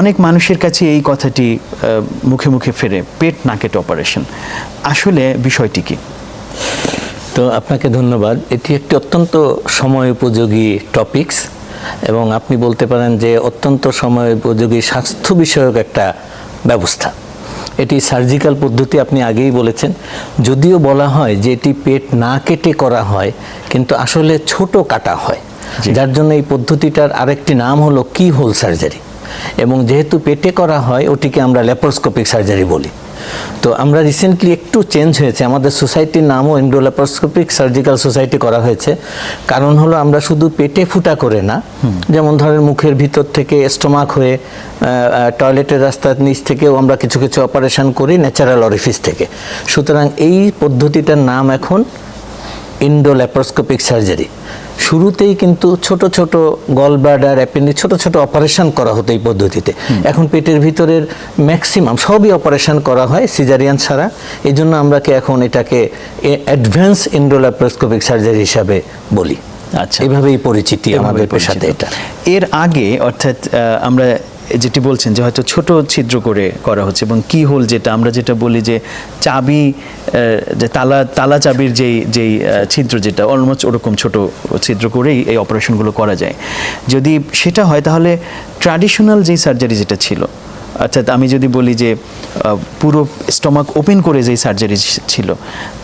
অনেক মানুষের কাছে এই কথাটি মুখে মুখে ফেরে পেট নাকেট অপারেশন আসলে বিষয়টি কি? তো আপনাকে ধন্যবাদ। এটি একটি অত্যন্ত সময় উপযোগী টপিকস এবং আপনি বলতে পারেন যে অত্যন্ত সময় উপযোগী স্বাস্থ্য বিষয়ক একটা ব্যবস্থা। এটি সার্জিক্যাল পদ্ধতি আপনি আগেই বলেছেন। যদিও বলা হয় যে এটি পেট না কেটে করা হয় কিন্তু আসলে ছোট কাটা হয়। যার জন্য এই পদ্ধতিটার আরেকটি নাম হলো কি হোল সার্জারি এবং যেহেতু পেটে করা হয়, ওটিকে আমরা ল্যাপারোস্কোপিক সার্জারি বলি। তো আমরা রিসেন্টলি একটু চেঞ্জ হয়েছে। আমাদের সোসাইটির নামও ইন্ডোল্যাপারোস্কোপিক সার্জিক্যাল সোসাইটি করা হয়েছে। কারণ হলো আমরা শুধু পেটে ফুটা করে না, যেমন ধরেন মুখের ভিতর থেকে স্টোমাক হয়ে টয়লেটের রাস্তার নিচ থেকেও আমরা কিছু কিছু অপারেশন করি ন্যাচারাল অরিফিস থেকে। সুতরাং এই পদ্ধতিটার নাম এখন ইন্ডোল্যাপারোস্কোপিক সার্জারি। শুরুতেই কিন্তু ছোট ছোট গল ব্লাডার অ্যাপেন্ডি ছোট ছোট অপারেশন করা হতো এই পদ্ধতিতে। এখন পেটের ভিতরের ম্যাক্সিমাম সবই অপারেশন করা হয় সিজারিয়ান ছাড়া। এই জন্য আমরা কি এখন এটাকে অ্যাডভান্স ইন্ডোল্যাপারোস্কোপিক সার্জারি হিসাবে বলি। আচ্ছা। এইভাবেই পরিচিতি আমাদের। পেশাতে এটা। এর আগে অর্থাৎ আমরা যেটি বলছেন যে হয়তো ছোট ছিদ্র করে করা হচ্ছে এবং কি হোল যেটা? আমরা যেটা বলি যে চাবি যে তালা তালা চাবির যেই যেই ছিদ্র যেটা অলমোস্ট ওরকম ছোট ছিদ্র করেই এই অপারেশনগুলো করা যায়। যদি সেটা হয় তাহলে ট্র্যাডিশনাল যেই সার্জারি যেটা ছিল অর্থাৎ আমি যদি বলি যে পুরো স্টমাক ওপেন করে যেই সার্জারি ছিল,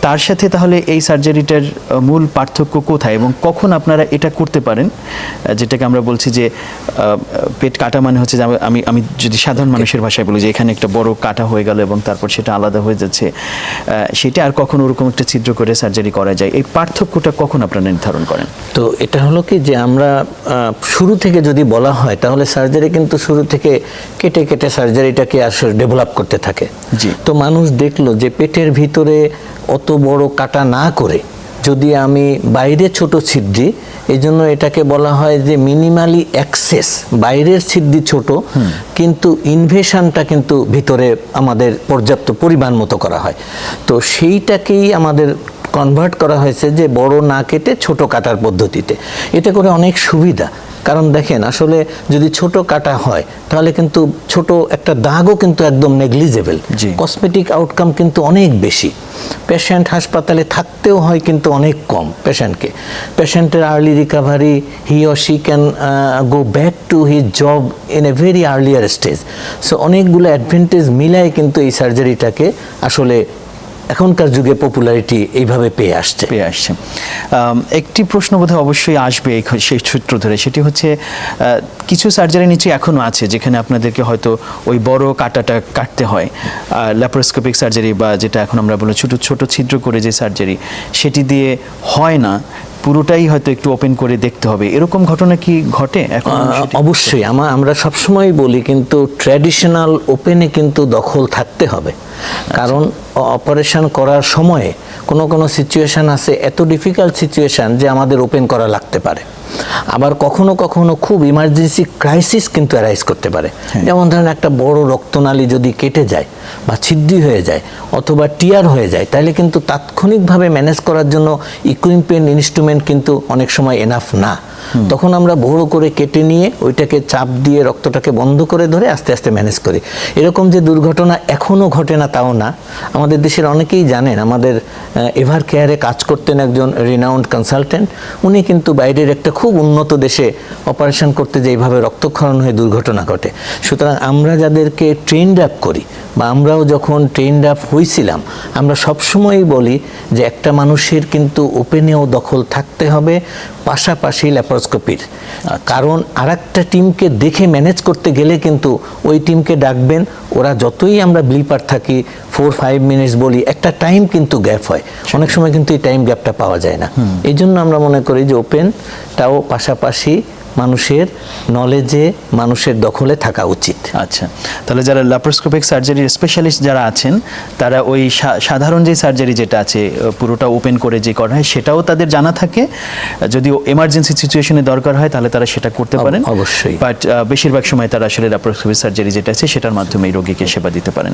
তার সাথে তাহলে এই সার্জারিটার মূল পার্থক্য কোথায় এবং কখন আপনারা এটা করতে পারেন? যেটাকে আমরা বলছি যে পেট কাটা মানে হচ্ছে যে, আমি- আমি আমি যদি সাধারণ মানুষের ভাষায় বলি যে, এখানে একটা বড় কাটা হয়ে গেল এবং তারপর সেটা আলাদা হয়ে যাচ্ছে সেটা আর কখন ওরকম একটা ছিদ্র করে সার্জারি করা যায়? এই পার্থক্যটা কখন আপনারা নির্ধারণ করেন? তো এটা হলো কি যে, আমরা শুরু থেকে যদি বলা হয়, তাহলে সার্জারি কিন্তু শুরু থেকে কেটে কেটে সার্জারিটাকে আসলে ডেভেলপ করতে থাকে। তো মানুষ দেখল যে পেটের ভিতরে অত বড় কাটা না করে যদি আমি বাইরে ছোট ছিদ্রি এই জন্য এটাকে বলা হয় যে মিনিমালি অ্যাক্সেস বাইরের ছিদ্রি ছোট কিন্তু ইনভেশনটা কিন্তু ভিতরে আমাদের পর্যাপ্ত পরিমাণ মতো করা হয়। তো সেইটাকেই আমাদের কনভার্ট করা হয়েছে যে বড় না কেটে ছোট কাটার পদ্ধতিতে। এতে করে অনেক সুবিধা। কারণ দেখেন আসলে যদি ছোট কাটা হয় তাহলে কিন্তু ছোট একটা দাগও কিন্তু একদম নেগলিজেবল কসমেটিক আউটকাম কিন্তু অনেক বেশি। পেশেন্ট হাসপাতালে থাকতেও হয় কিন্তু অনেক কম পেশেন্টকে পেশেন্টের early recovery he or she can go back to his job in a very earlier stage so অনেকগুলো অ্যাডভান্টেজ মিলায় কিন্তু এই সার্জারিটাকে আসলে এখনকার যুগে পপুলারিটি এইভাবে পেয়ে আসছে। পেয়ে আসছে। একটি প্রশ্ন বোধহয় অবশ্যই আসবে সেই সূত্র ধরে সেটি হচ্ছে কিছু সার্জারি নিচে এখনও আছে যেখানে আপনাদেরকে হয়তো ওই বড় কাটাটা কাটতে হয়। ল্যাপারোস্কোপিক সার্জারি বা যেটা এখন আমরা বলি ছোট ছোট ছিদ্র করে যে সার্জারি সেটি দিয়ে হয় না। পুরোটাই হয়তো একটু ওপেন করে দেখতে হবে। এরকম ঘটনা কি ঘটে এখন অবশ্যই। আমা আমরা সবসময় বলি কিন্তু ট্র্যাডিশনাল ওপেনে কিন্তু দখল থাকতে হবে। কারণ অপারেশন করার সময়ে কোনো কোনো সিচুয়েশন আছে এত ডিফিকাল্ট সিচুয়েশন যে আমাদের ওপেন করা লাগতে পারে। আবার কখনো কখনো খুব ইমার্জেন্সি ক্রাইসিস কিন্তু অ্যারাইজ করতে পারে। যেমন ধরেন একটা বড় রক্তনালী যদি কেটে যায় বা ছিদ্রি হয়ে যায় অথবা টিয়ার হয়ে যায় তাহলে কিন্তু তাৎক্ষণিকভাবে ম্যানেজ করার জন্য ইকুইপমেন্ট ইনস্ট্রুমেন্ট কিন্তু অনেক সময় এনাফ না। তখন আমরা বড় করে কেটে নিয়ে ওইটাকে চাপ দিয়ে রক্তটাকে বন্ধ করে ধরে আস্তে আস্তে ম্যানেজ করি। এরকম যে দুর্ঘটনা এখনও ঘটে না, তাও না। আমাদের দেশের অনেকেই জানেন, আমাদের এভার কেয়ারে কাজ করতেন একজন রিনাউন্ড কনসালটেন্ট উনি কিন্তু বাইরের একটা খুব উন্নত দেশে অপারেশন করতে যে এইভাবে রক্তক্ষরণ হয়ে দুর্ঘটনা ঘটে। সুতরাং আমরা যাদেরকে ট্রেন্ড আপ করি বা আমরাও যখন ট্রেন্ড আপ হয়েছিলাম আমরা সবসময়ই বলি যে একটা মানুষের কিন্তু ওপেনেও দখল থাকতে হবে। পাশাপাশি ল্যাপারোস্কোপির কারণ আর একটা টিমকে দেখে ম্যানেজ করতে গেলে কিন্তু ওই টিমকে ডাকবেন ওরা যতই আমরা ব্লিপার থাকি ফোর ফাইভ মিনিটস বলি একটা টাইম কিন্তু গ্যাপ হয়। অনেক সময় কিন্তু এই টাইম গ্যাপটা পাওয়া যায় না। এই জন্য আমরা মনে করি যে ওপেনটাও পাশাপাশি মানুষের নলেজে মানুষের দখলে থাকা উচিত। আচ্ছা তাহলে যারা ল্যাপারোস্কোপিক সার্জারির স্পেশালিস্ট যারা আছেন তারা ওই সাধারণ যে সার্জারি যেটা আছে পুরোটা ওপেন করে যে করা হয় সেটাও তাদের জানা থাকে। যদি এমার্জেন্সি সিচুয়েশনে দরকার হয় তাহলে তারা সেটা করতে পারেন। অবশ্যই। বাট বেশিরভাগ সময় তারা আসলে ল্যাপারোস্কোপিক সার্জারি যেটা আছে সেটার মাধ্যমে রোগীকে সেবা দিতে পারেন।